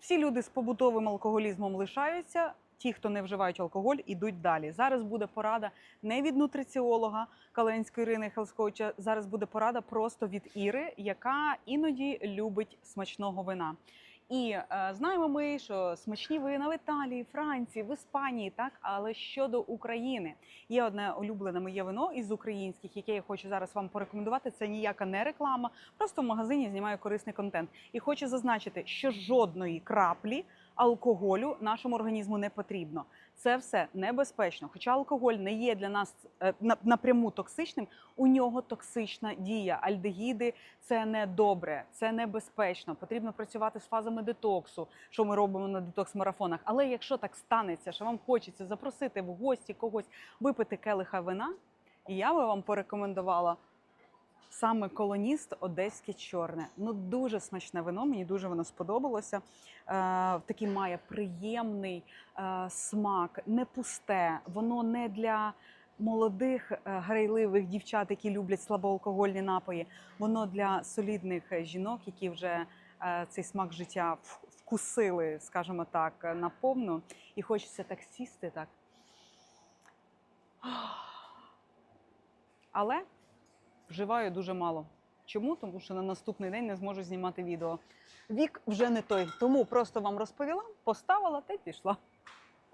Всі люди з побутовим алкоголізмом лишаються. Ті, хто не вживають алкоголь, ідуть далі. Зараз буде порада не від нутриціолога Каленської Ірини Хелсковича. Зараз буде порада просто від Іри, яка іноді любить смачного вина. І е, знаємо ми, що смачні вина в Італії, Франції, в Іспанії, так але щодо України, є одне улюблене моє вино із українських, яке я хочу зараз вам порекомендувати. Це ніяка не реклама, просто в магазині знімаю корисний контент. І хочу зазначити, що жодної краплі алкоголю нашому організму не потрібно. Це все небезпечно. Хоча алкоголь не є для нас е, напряму токсичним, у нього токсична дія. Альдегіди це не добре, це небезпечно. Потрібно працювати з фазами детоксу, що ми робимо на детокс-марафонах. Але якщо так станеться, що вам хочеться запросити в гості когось випити келиха вина, я би вам порекомендувала. Саме колоніст одеське чорне. Ну дуже смачне вино. Мені дуже воно сподобалося. Е, такий має приємний е, смак, не пусте. Воно не для молодих е, грайливих дівчат, які люблять слабоалкогольні напої. Воно для солідних жінок, які вже цей смак життя вкусили, скажімо так, наповну. І хочеться так сісти, так. Але вживаю дуже мало. Чому? Тому що на наступний день не зможу знімати відео. Вік вже не той. Тому просто вам розповіла, поставила та й пішла.